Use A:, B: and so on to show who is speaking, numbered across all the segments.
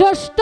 A: জ্যৈষ্ঠ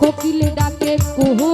A: কোকিল ডাকে কুহু